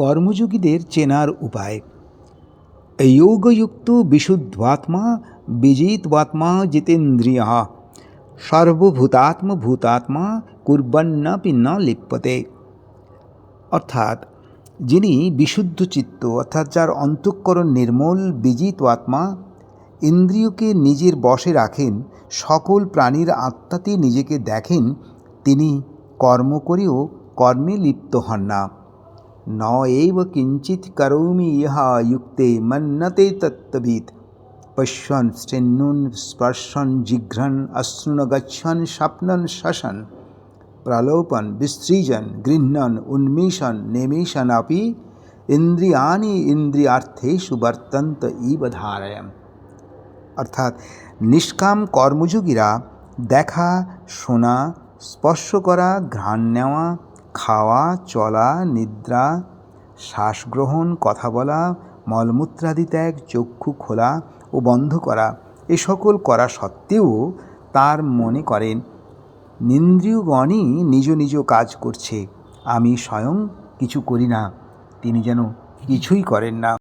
কর্মযোগীদের চেনার উপায়। যোগযুক্ত বিশুদ্ধাত্মা বিজিত্বাত্মা জিতেন্দ্রিয়। সর্বভূতাত্ম ভূতাত্মা কুর্বন্নাপি ন লিপ্যতে। অর্থাৎ, যিনি বিশুদ্ধ চিত্ত, অর্থাৎ যার অন্তঃকরণ নির্মল বিজিত আত্মা ইন্দ্রিয়কে নিজের বশে রাখেন, সকল প্রাণীর আত্মাতে নিজেকে দেখেন, তিনি কর্ম করেও কর্মে লিপ্ত হন না। ন এব কিঞ্চিৎ করোমি ইহা যুক্তে মন্নতে তত্ত্ববিদ পশ্যন শৃণ্বন স্পর্শন জিঘ্রন অশ্রুন গচ্ছন স্বপ্নন শশন প্রলোপন বিসৃজন গৃহ্ণন উন্মেষণ নিমেষণাপি ইন্দ্রিয়ানি ইন্দ্রিয়ার্থেষু বর্তন্ত ইব ধারয়ম অর্থাৎ নিষ্কাম কর্মযোগীরা দেখা শোনা স্পর্শ করা ঘ্রাণ নেওয়া খাওয়া, চলা, নিদ্রা, শ্বাসগ্রহণ, কথা বলা, মলমূত্রাদি ত্যাগ, চক্ষু খোলা ও বন্ধ করা, এ সকল করা সত্ত্বেও তার মনে করেন, নিন্দ্রিয়গণই নিজ নিজ কাজ করছে, আমি স্বয়ং কিছু করি না, তিনি যেন কিছুই করেন না।